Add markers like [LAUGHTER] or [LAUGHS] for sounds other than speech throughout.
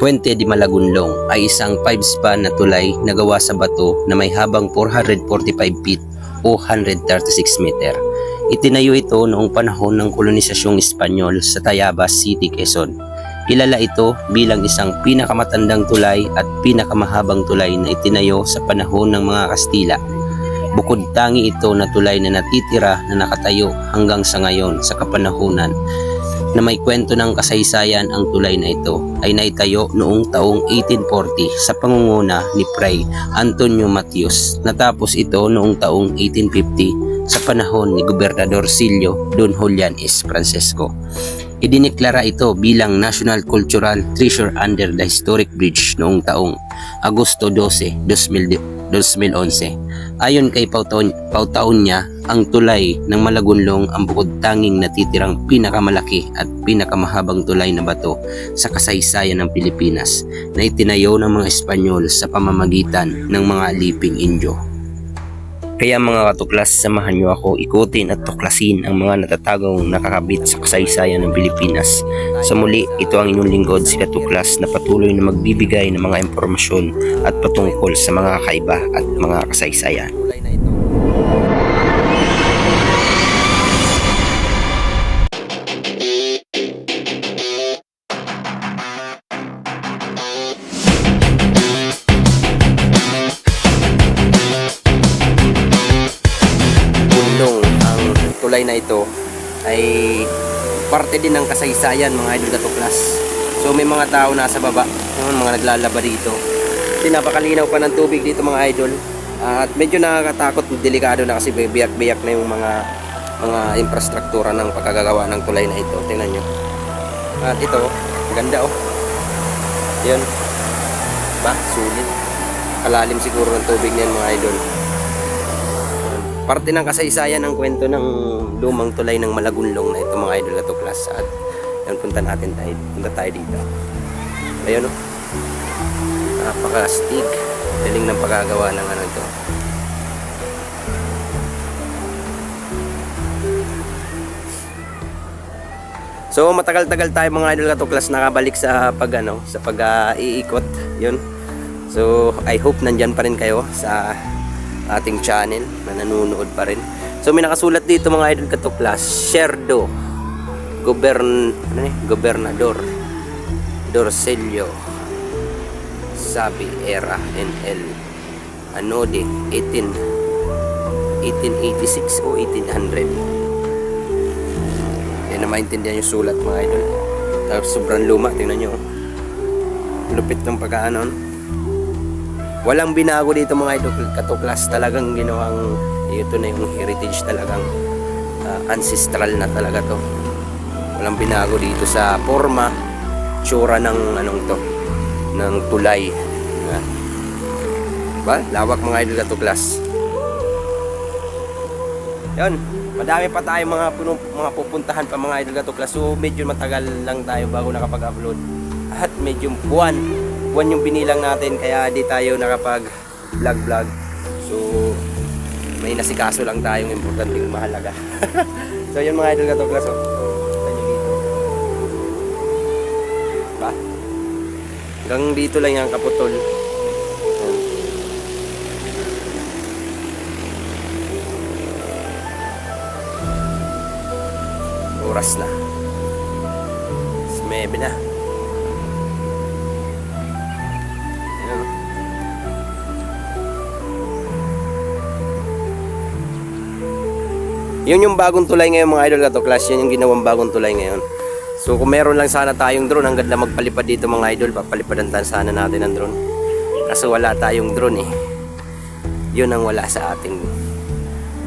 Puente de Malagunlong ay isang 5-span na tulay na gawa sa bato na may habang 445 feet o 136 meter. Itinayo ito noong panahon ng kolonisasyong Espanyol sa Tayabas City, Quezon. Kilala ito bilang isang pinakamatandang tulay at pinakamahabang tulay na itinayo sa panahon ng mga Kastila. Bukod tangi ito na tulay na natitira na nakatayo hanggang sa ngayon sa kapanahunan na may kwento ng kasaysayan ang tulay na ito ay naitayo noong taong 1840 sa pangunguna ni Fray Antonio Matius. Natapos ito noong taong 1850 sa panahon ni Gobernador Silio Don Julian S. Francesco. Idineklara ito bilang National Cultural Treasure under the Historic Bridge noong taong Agosto 12, 2000 2011. Ayon kay Pautaon, Pautaon niya, ang tulay ng Malagunlong ang bukod tanging natitirang pinakamalaki at pinakamahabang tulay na bato sa kasaysayan ng Pilipinas na itinayo ng mga Espanyol sa pamamagitan ng mga liping Indio. Kaya mga katuklas, samahan niyo ako ikutin at tuklasin ang mga natatagong nakakabit sa kasaysayan ng Pilipinas. Sa muli, ito ang inyong lingkod si Katuklas na patuloy na magbibigay ng mga impormasyon at patungkol sa mga kaiba at mga kasaysayan. Ito ay parte din ng kasaysayan mga idol katuklas. So may mga tao nasa baba, yung mga naglalaba dito. Kasi napakalinaw pa ng tubig dito mga idol. At medyo nakakatakot, delikado na kasi biyak-biyak na yung mga mga infrastruktura ng pagkagagawa ng tulay na ito. Tingnan nyo. At ito, ganda oh. Yun. Ba, sulit. Kalalim siguro ng tubig niyan mga idol parte ng kasaysayan ng kwento ng lumang tulay ng Malagunlong na ito mga idol katuklas at yan punta natin tayo punta tayo dito. Ayun o napakastig galing ng pagkagawa ng ano ito. So matagal-tagal tayo mga idol katuklas nakabalik sa pag ano, sa pag-iikot. 'Yun. So I hope nandyan pa rin kayo sa ating channel na nanonood pa rin. So may nakasulat dito mga idol katuklas, Sherdo. Gobern ano eh, Gobernador. Dorcelio Sabi Era NL Anode 18 1886 o 1800 Yan na maintindihan yung sulat mga idol. Tapos sobrang luma, tingnan nyo. Lupit ng pagkaano walang binago dito mga idol. Katuklas talagang ginawang ito na yung heritage talagang ah, ancestral na talaga to. Walang binago dito sa forma tsura ng anong to ng tulay. Ba lawak mga idol katuklas yun madami pa tayo mga puno, mga pupuntahan pa mga idol katuklas so medyo matagal lang tayo bago nakapag-upload. At medyo buwan buwan yung binilang natin kaya di tayo nakapag vlog vlog so may nasikaso lang tayong importanteng mahalaga. [LAUGHS] So yun mga idol katuklas oh. Kita nyo dito. ba hanggang dito lang yung kaputol. Oras na. 9 na Yun yung bagong tulay ngayon mga idol katuklas. Yun yung ginawang bagong tulay ngayon. So kung meron lang sana tayong drone, hanggang na magpalipad dito mga idol, papalipadan tayo sana natin ang drone. Kaso wala tayong drone eh. Yun ang wala sa ating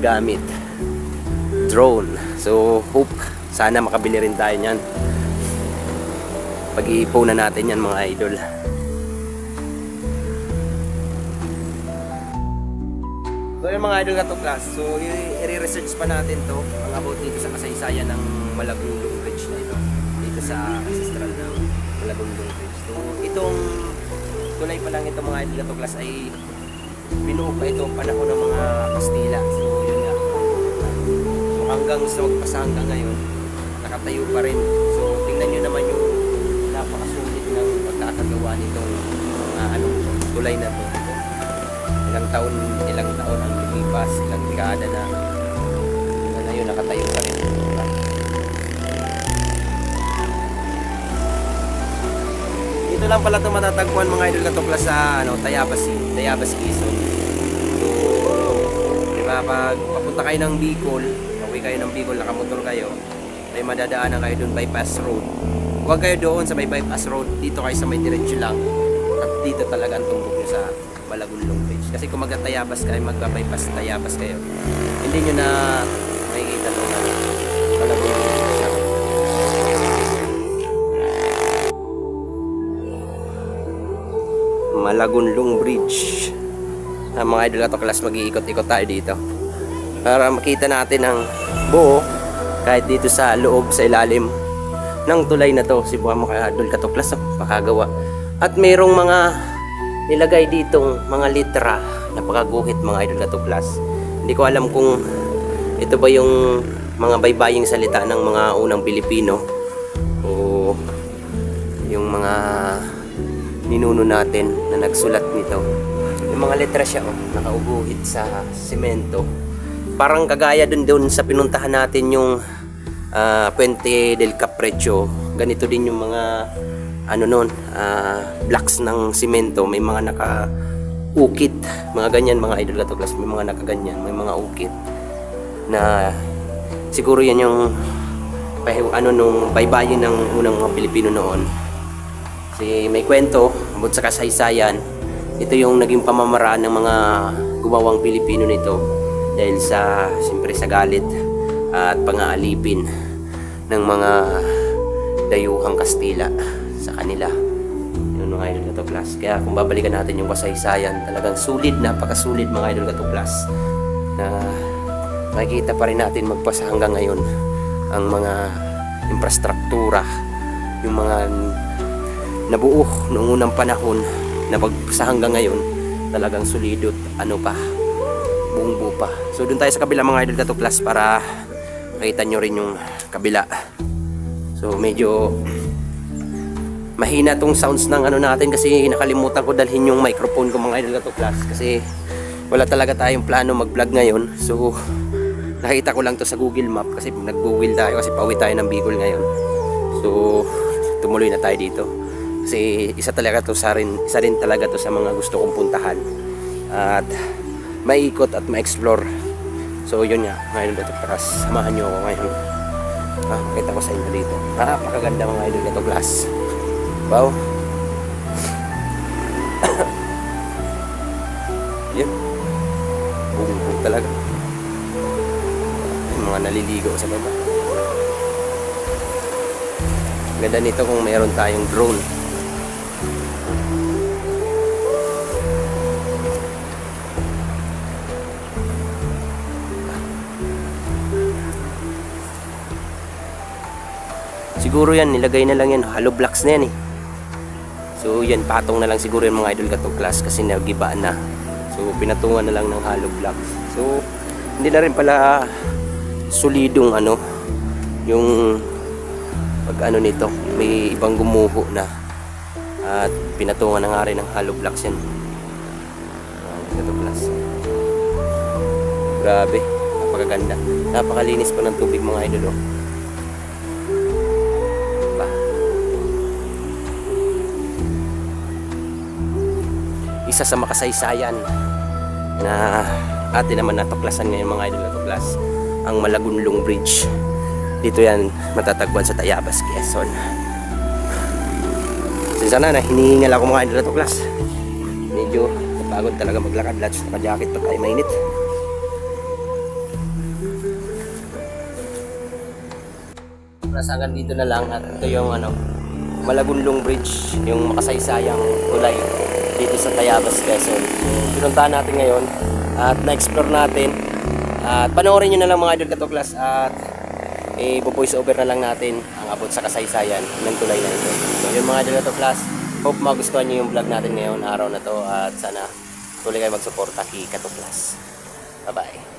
gamit. Drone. So hope sana makabili rin tayo niyan. Pag-iipunan natin yan mga idol. So yung mga idol katuklas, so i- i-research pa natin to ang about dito sa kasaysayan ng Malagundong Bridge na ito. Dito sa ancestral ng Malagundong Bridge. So itong tulay pa lang ito mga idol katuklas ay binuo pa ito panahon ng mga Kastila. So yun nga. So hanggang sa magpasa hanggang ngayon, nakatayo pa rin. So tingnan nyo naman yung napakasulit ng pagkakagawa nitong mga ano, tulay na to. Taon, ilang taon ang lumipas, ilang dekada na. Hanggang ngayon nakatayo pa rin. Dito lang pala ito matatagpuan mga idol katuklas sa ano, Tayabas, Tayabas Quezon. So, di ba, pag papunta kayo ng Bicol, pauwi kayo ng Bicol, nakamotor kayo, may madadaanan kayo doon bypass road. Huwag kayo doon sa may bypass road, dito kayo sa may diretsyo lang. Dito talaga ang tumbok nyo sa Malagunlong Bridge. Kasi kung magka-Tayabas kayo, magka-bypass Tayabas kayo, hindi nyo na makikita doon ang Malagunlong Bridge. Malagunlong Bridge. Na mga idol katuklas, mag-iikot-ikot tayo dito. Para makita natin ang buo kahit dito sa loob, sa ilalim ng tulay na to. Si Buha mga idol katuklas, oh, pakagawa. At mayroong mga nilagay ditong mga litra na pakaguhit mga idol katuklas. Hindi ko alam kung ito ba yung mga baybaying salita ng mga unang Pilipino o yung mga ninuno natin na nagsulat nito. Yung mga letra siya, oh, nakauguhit sa semento. Parang kagaya dun dun sa pinuntahan natin yung ah, Puente del Caprecho. Ganito din yung mga ano nun, ah, blocks ng semento. May mga naka ukit. Mga ganyan, mga idol katuglas. May mga nakaganyan, may mga ukit. Na siguro yan yung ano nung baybayin ng unang mga Pilipino noon. Kasi may kwento, about sa kasaysayan, ito yung naging pamamaraan ng mga gumawang Pilipino nito dahil sa, siyempre sa galit at pangaalipin ng mga dayuhang Kastila sa kanila. Yun mga idol katuklas. Kaya kung babalikan natin yung kasaysayan, talagang sulit, napakasulit mga idol katuklas na makikita pa rin natin magpasa hanggang ngayon ang mga infrastruktura, yung mga nabuo noong unang panahon na pag sa hanggang ngayon talagang solidot ano pa buong buo pa so doon tayo sa kabila mga idol katuklas para makita nyo rin yung kabila so medyo mahina tong sounds ng ano natin kasi nakalimutan ko dalhin yung microphone ko mga idol katuklas kasi wala talaga tayong plano mag vlog ngayon. So nakita ko lang to sa google map kasi nag google tayo kasi pauwi tayo ng Bicol ngayon. So tumuloy na tayo dito. Kasi isa talaga to sa rin, isa rin talaga to sa mga gusto kong puntahan. At maikot at ma-explore. So yun nga ngayon dito takas samahan nyo ako ngayon. Ah, makita ko sa inyo dito. Napakaganda mga idol nito glass wow. [COUGHS] Yun buong talaga. Yung mga naliligo sa baba. Ganda nito kung mayroon tayong drone. Siguro yan, nilagay na lang yan, hollow blocks na yan eh. So yan, patong na lang siguro yung mga idol katong class kasi nagibaan na. So pinatungan na lang ng hollow blocks. So hindi na rin pala solidong ano, yung pag ano nito, may ibang gumuho na. At pinatungan na nga rin ng hollow blocks yan. Katong class. Grabe, napakaganda. Napakalinis pa ng tubig mga idol oh. Isa sa makasaysayan na atin naman natuklasan ngayon mga idol natuklas ang Malagunlong Bridge. Dito yan matatagpuan sa Tayabas, Quezon. So sana na hinihingal ako mga idol natuklas. Medyo napagod talaga maglakad lahat sa jacket pag tayo mainit. Nasangan dito na lang at ito yung ano, Malagunlong Bridge, yung makasaysayang tulay dito sa Tayabas, Quezon. So, pinuntahan natin ngayon at na-explore natin. At panoorin nyo na lang mga idol katuklas at i-voice over na lang natin ang abot sa kasaysayan ng tulay na ito. So yung mga idol katuklas, hope magustuhan nyo yung vlog natin ngayon araw na to at sana tuloy kayo magsuporta kay Katuklas. Bye-bye.